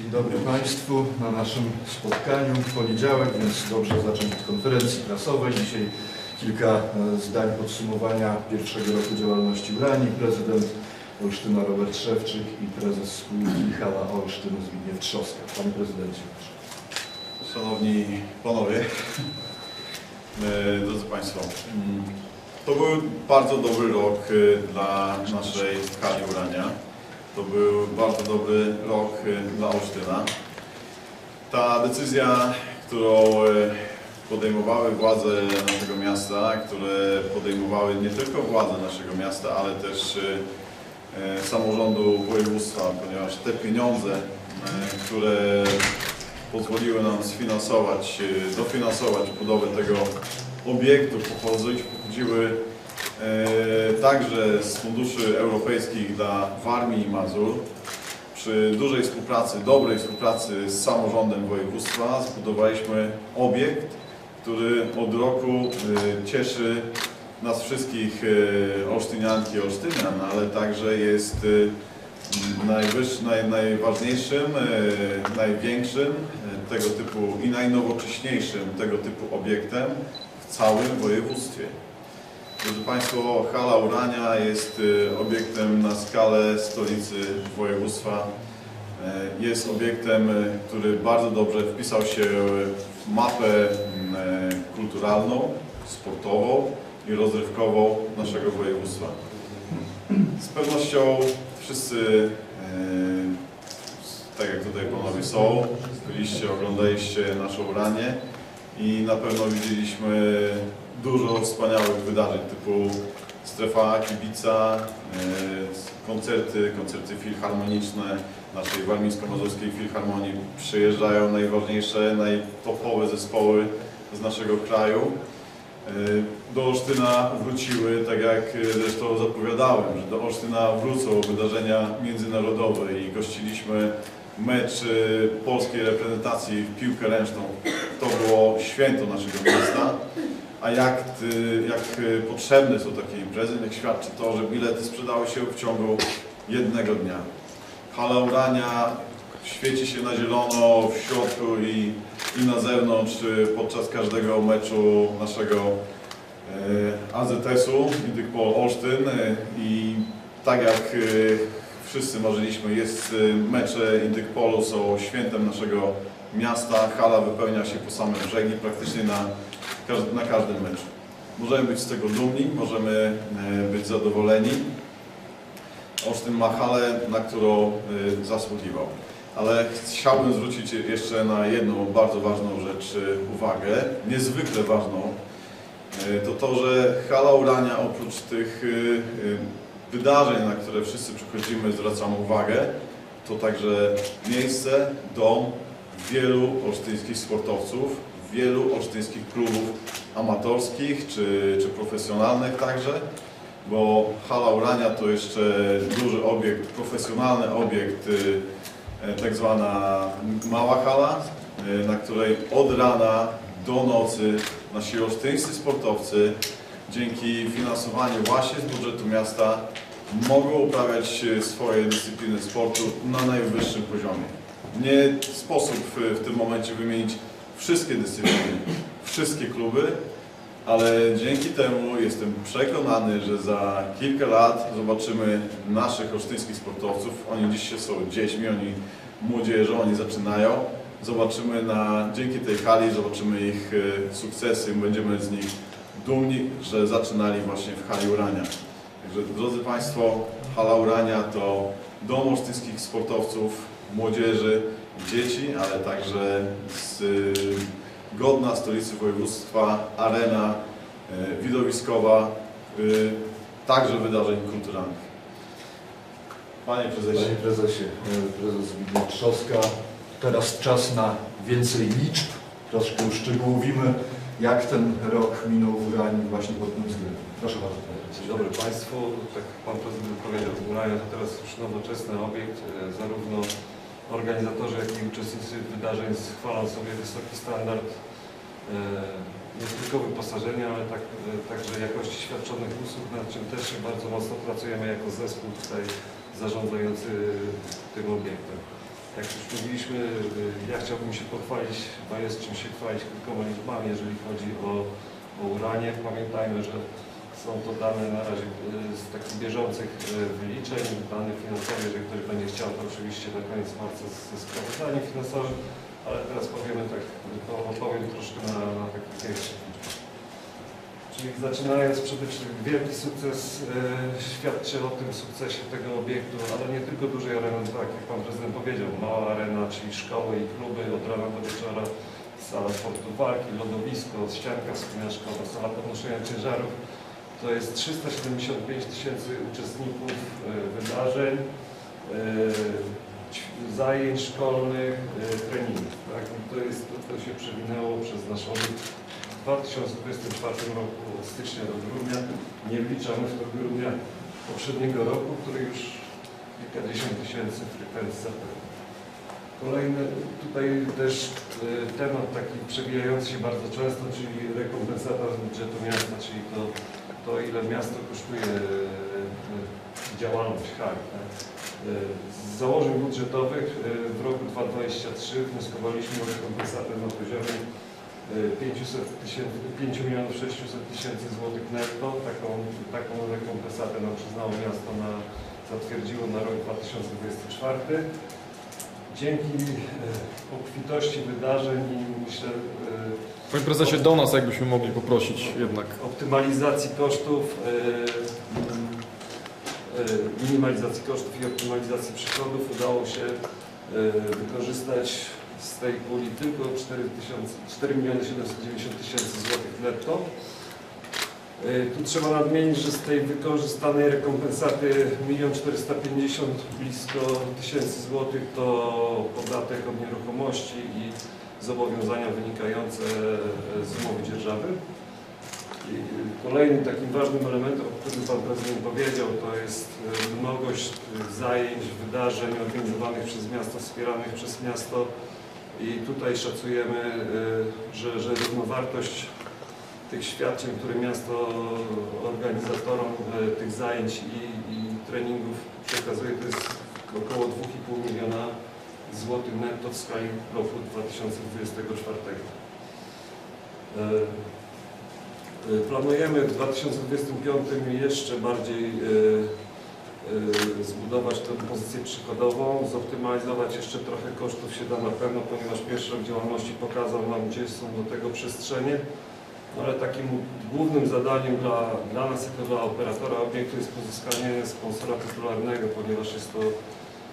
Dzień dobry Państwu. Na naszym spotkaniu w poniedziałek, więc dobrze zacząć od konferencji prasowej. Dzisiaj kilka e, zdań podsumowania pierwszego roku działalności Urani. Prezydent Olsztyna Robert Szewczyk i prezes spółki Hala Olsztyn Zbigniew Trzoska. Panie Prezydencie. Szanowni Panowie, drodzy Państwo, mm, to był bardzo dobry rok e, dla naszej skali urania. To był bardzo dobry rok e, dla Olsztyna. Ta decyzja, którą e, podejmowały władze naszego miasta, które podejmowały nie tylko władze naszego miasta, ale też e, samorządu województwa, ponieważ te pieniądze, które pozwoliły nam sfinansować, dofinansować budowę tego obiektu, pochodziły także z funduszy europejskich dla Warmii i Mazur. Przy dużej współpracy, dobrej współpracy z samorządem województwa zbudowaliśmy obiekt, który od roku e, cieszy nas wszystkich e, Olsztynianki i Olsztynian, ale także jest e, naj, najważniejszym, e, największym e, tego typu i najnowocześniejszym tego typu obiektem w całym województwie. Drodzy Państwo, hala Urania jest e, obiektem na skalę stolicy województwa. E, Jest obiektem, e, który bardzo dobrze wpisał się w mapę m, e, kulturalną, sportową i rozrywkową naszego województwa. Z pewnością wszyscy, e, tak jak tutaj panowie są, byliście, oglądaliście naszą uranie i na pewno widzieliśmy dużo wspaniałych wydarzeń typu strefa kibica, e, koncerty, koncerty filharmoniczne naszej warmińsko-mazurskiej filharmonii. Przyjeżdżają najważniejsze, najtopowe zespoły z naszego kraju. E, Do Olsztyna wróciły, tak jak zresztą zapowiadałem, że do Olsztyna wrócą wydarzenia międzynarodowe i gościliśmy mecz e, polskiej reprezentacji w piłkę ręczną. To było święto naszego miasta. A jak, ty- jak e, potrzebne są takie imprezy, jak świadczy to, że bilety sprzedały się w ciągu jednego dnia. Hala Urania świeci się na zielono w środku i, i na zewnątrz e, podczas każdego meczu naszego e, AZS-u, Indykpol Olsztyn i tak jak e, wszyscy marzyliśmy, jest mecze Indykpolu są świętem naszego miasta, hala wypełnia się po same brzegi praktycznie na, na każdym meczu. Możemy być z tego dumni, możemy e, być zadowoleni. Olsztyn ma na którą y, zasługiwał. Ale chciałbym zwrócić jeszcze na jedną bardzo ważną rzecz y, uwagę, niezwykle ważną. To to, że hala Urania oprócz tych wydarzeń, na które wszyscy przychodzimy, zwracamy uwagę, to także miejsce, dom wielu olsztyńskich sportowców, wielu olsztyńskich klubów amatorskich czy, czy profesjonalnych także bo hala Urania to jeszcze duży obiekt, profesjonalny obiekt, y, e, tak zwana mała hala, y, na której od rana do nocy nasi olsztyńscy sportowcy dzięki finansowaniu właśnie z budżetu miasta mogą uprawiać swoje dyscypliny sportu na najwyższym poziomie. Nie sposób w tym momencie wymienić wszystkie dyscypliny, wszystkie kluby, ale dzięki temu jestem przekonany, że za kilka lat zobaczymy naszych olsztyńskich sportowców. Oni dziś są dziećmi, oni młodzieżą, oni zaczynają. Zobaczymy na, dzięki tej hali, zobaczymy ich e, sukcesy, będziemy z nich dumni, że zaczynali właśnie w hali Urania. Także drodzy Państwo, hala Urania to dom olsztyńskich sportowców, młodzieży, dzieci, ale także z godna stolicy województwa, arena e, widowiskowa, e, także wydarzeń kulturalnych. Panie prezesie, Panie Prezesie, prezes Zbigniew Trzoska. Teraz czas na więcej liczb. Troszkę uszczegółowimy, jak ten rok minął w Uranii właśnie pod tym względem. Proszę bardzo, panie Dzień prezesie. dobry Państwu. Tak jak Pan Prezydent powiedział, Urania to teraz już nowoczesny obiekt. E, Zarówno organizatorzy, jak i uczestnicy wydarzeń chwalą sobie wysoki standard e, nie tylko wyposażenia, ale tak, e, także jakości świadczonych usług, nad czym też bardzo mocno pracujemy jako zespół tutaj zarządzający tym obiektem. jak już mówiliśmy, y, ja chciałbym się pochwalić, bo jest czym się chwalić kilkoma liczbami, jeżeli chodzi o, o uranie. Pamiętajmy, że są to dane na razie y, z takich bieżących y, wyliczeń, dane finansowe, jeżeli ktoś będzie chciał, to oczywiście na koniec marca ze sprawozdaniem finansowym, ale teraz powiemy tak, to opowiem troszkę na, na takich liczbach. Czyli zaczynając przede wszystkim wielki sukces e, świadczy o tym sukcesie tego obiektu, ale nie tylko dużej areny, tak jak Pan Prezydent powiedział, mała arena, czyli szkoły i kluby od rana do wieczora, sala sportu walki, lodowisko, ścianka wspinaczkowa, sala podnoszenia ciężarów. To jest 375 tysięcy uczestników e, wydarzeń, e, zajęć szkolnych, e, treningów. Tak? To, jest, to, to się przewinęło przez nasz obiekt w 2024 roku od stycznia do grudnia. Nie wliczamy w to grudnia poprzedniego roku, który już kilkadziesiąt tysięcy frekwencji zapewnił. Kolejny tutaj też temat taki przewijający się bardzo często, czyli rekompensata z budżetu miasta, czyli to, to ile miasto kosztuje e, e, działalność hali. tak. E, Z założeń budżetowych w roku 2023 wnioskowaliśmy o rekompensatę na poziomie e, 500 tysięcy, 5 milionów 600 tysięcy złotych netto. Taką, taką rekompensatę nam przyznało miasto na, zatwierdziło na rok 2024. Dzięki e, obfitości wydarzeń i myślę e, Panie prezesie, do nas jakbyśmy mogli poprosić jednak. optymalizacji kosztów, e, minimalizacji kosztów i optymalizacji przychodów udało się wykorzystać z tej puli tylko 4, tysiące, 4 miliony 790 tysięcy złotych netto. E, Tu trzeba nadmienić, że z tej wykorzystanej rekompensaty 1 450 blisko tysięcy złotych to podatek od nieruchomości i zobowiązania wynikające e, z umowy dzierżawy. I Kolejnym takim ważnym elementem, o którym Pan Prezydent powiedział, to jest e, mnogość zajęć, wydarzeń organizowanych przez miasto, wspieranych przez miasto i tutaj szacujemy, e, że, że równowartość tych świadczeń, które miasto organizatorom e, tych zajęć i, i treningów przekazuje, to jest około 2,5 miliona złotych netto w skali roku 2024. E, e, Planujemy w 2025 jeszcze bardziej zbudować tę pozycję przychodową, zoptymalizować jeszcze trochę kosztów się da na pewno, ponieważ pierwszy rok działalności pokazał nam, gdzie są do tego przestrzenie. Ale takim głównym zadaniem dla, dla nas, jako dla operatora obiektu jest pozyskanie sponsora tytularnego, ponieważ jest to,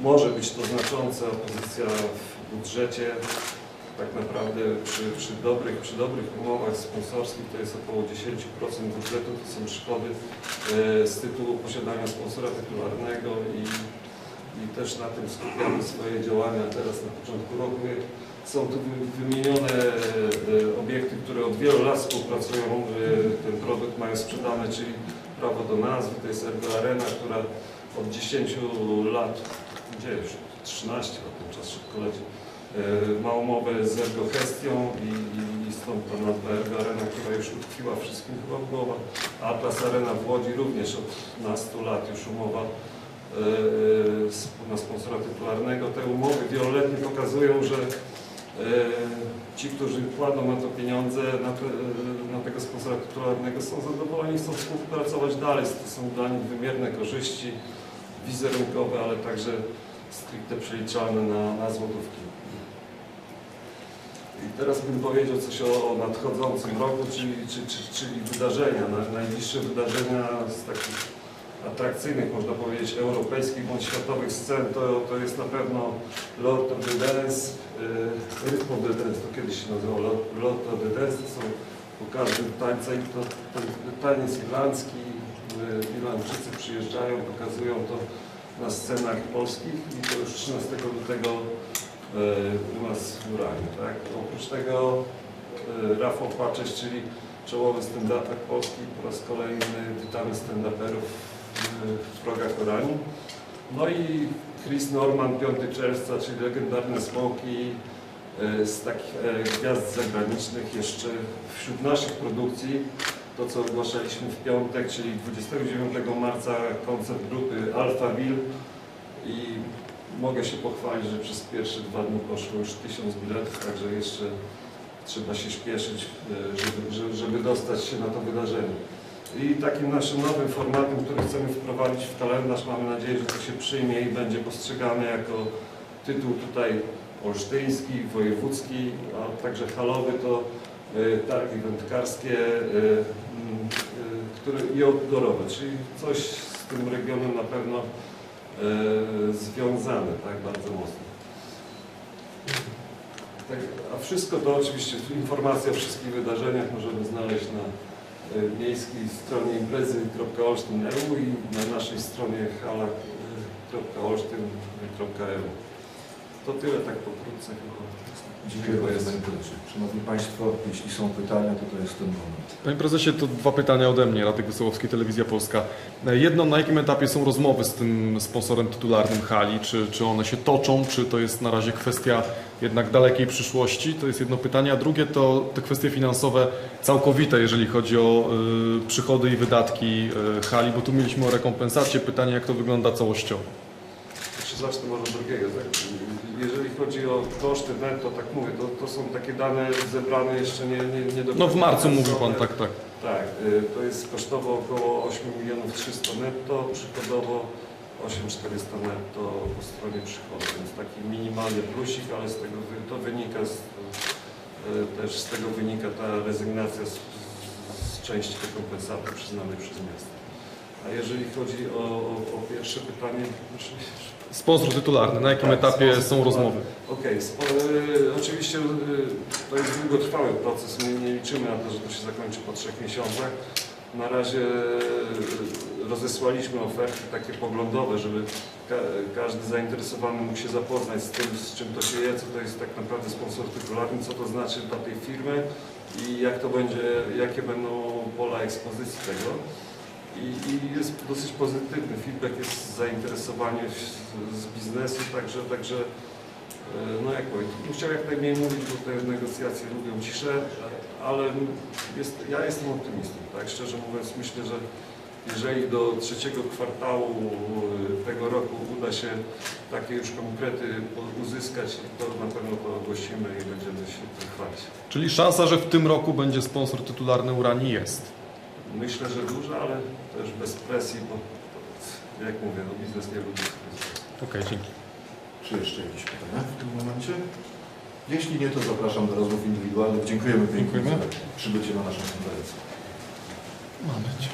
może być to znacząca pozycja w budżecie. Tak naprawdę przy, przy, dobrych, przy dobrych umowach sponsorskich to jest około 10% budżetu, to są przychody e, z tytułu posiadania sponsora tytularnego i, i też na tym skupiamy swoje działania teraz na początku roku. Są tu wy- wymienione e, e, obiekty, które od wielu lat współpracują, e, ten produkt mają sprzedane, czyli prawo do nazwy, to jest Ergo Arena, która od 10 lat, gdzie już 13 lat, czas szybko leci, ma umowę z Ergo Gestią i, i, i stąd ta nazwa Ergo Arena, która już utkwiła wszystkim chyba w głowach. Atlas Arena w Łodzi również od nastu lat już umowa na sponsora tytularnego. Te umowy wieloletnie pokazują, że Ci, którzy kładą na to pieniądze, na, te, e, na tego sponsora tytularnego są zadowoleni, chcą współpracować dalej. To są dla nich wymierne korzyści wizerunkowe, ale także stricte przeliczalne na, na złotówki. I teraz bym powiedział coś o, o nadchodzącym roku, czyli, czy, czy, czyli wydarzenia, na, najbliższe wydarzenia z takich atrakcyjnych, można powiedzieć, europejskich bądź światowych scen, to, to jest na pewno Lord of the Dance, y, Rhythm of the Dance, to kiedyś się nazywało Lord, Lord of the Dance, to są pokazy tańca i to, ten taniec irlandzki, y, Irlandczycy przyjeżdżają, pokazują to na scenach polskich i to już 13 lutego y, u nas w Uranie, tak? Oprócz tego y, Rafał Paczesz, czyli czołowy stand-upper polski, po raz kolejny witamy stand-uperów w progach Urani. No i Chris Norman, 5 czerwca, czyli legendarne smoki e, z takich e, gwiazd zagranicznych jeszcze wśród naszych produkcji. To, co ogłaszaliśmy w piątek, czyli 29 marca koncert grupy Alphaville i mogę się pochwalić, że przez pierwsze dwa dni poszło już tysiąc biletów, także jeszcze trzeba się śpieszyć, e, żeby, żeby dostać się na to wydarzenie. I takim naszym nowym formatem, który chcemy wprowadzić w kalendarz, mamy nadzieję, że to się przyjmie i będzie postrzegane jako tytuł tutaj olsztyński, wojewódzki, a także halowy to e, targi wędkarskie mm, e, które, i outdoorowe, czyli coś z tym regionem na pewno związane tak bardzo mocno. Tak, a wszystko to oczywiście, informacje o wszystkich wydarzeniach możemy znaleźć na miejskiej stronie imprezy.olsztyn.eu i na naszej stronie hala.olsztyn.eu. To tyle tak pokrótce chyba. Dziękuję bardzo Panie Prezesie. Szanowni Państwo, jeśli są pytania, to to jest ten moment. Panie prezesie, to dwa pytania ode mnie, Radek Wesołowski, Telewizja Polska. Jedno, na jakim etapie są rozmowy z tym sponsorem tytularnym hali? Czy, czy one się toczą, czy to jest na razie kwestia jednak dalekiej przyszłości? To jest jedno pytanie. A drugie to te kwestie finansowe całkowite, jeżeli chodzi o y, przychody i wydatki y, hali, bo tu mieliśmy o rekompensacie. Pytanie, jak to wygląda całościowo? Czy zacznę może od drugiego. Tak? Jeżeli chodzi o koszty netto, tak mówię, to, to są takie dane zebrane jeszcze nie, nie, nie do No w marcu mówił Pan, tak, tak. Tak, y, to jest kosztowo około 8 milionów 300 netto, przychodowo 8400 netto po stronie przychodów, więc taki minimalny plusik, ale z tego wy- to wynika z, y, też z tego wynika ta rezygnacja z, z części rekompensaty przyznanej przez miasto. A jeżeli chodzi o, o, o pierwsze pytanie, znaczy, Sponsor tytularny, na jakim Tak, etapie są rozmowy? Okej, spo- y, oczywiście y, to jest długotrwały proces, my nie liczymy na to, że to się zakończy po trzech miesiącach. Na razie y, rozesłaliśmy oferty takie poglądowe, żeby ka każdy zainteresowany mógł się zapoznać z tym, z czym to się je, co to jest tak naprawdę sponsor tytularny, co to znaczy dla tej firmy i jak to będzie, jakie będą pola ekspozycji tego. I, I jest dosyć pozytywny feedback, jest zainteresowanie z, z biznesu, także, także e, no jak powiem, chciał jak najmniej mówić, bo te negocjacje lubią ciszę, ale jest, ja jestem optymistą, tak szczerze mówiąc myślę, że jeżeli do trzeciego kwartału e, tego roku uda się takie już konkrety uzyskać, to na pewno to ogłosimy i będziemy się tym chwalić. Czyli szansa, że w tym roku będzie sponsor tytularny Urani jest. Myślę, że duża, ale też bez presji, bo jak mówię, no biznes nie lubi presji. Okej, dzięki. Czy jeszcze jakieś pytania w tym momencie? Jeśli nie, to zapraszam do rozmów indywidualnych. Dziękujemy pięknie Dziękujemy. za przybycie na naszą konferencję. Mamy cię.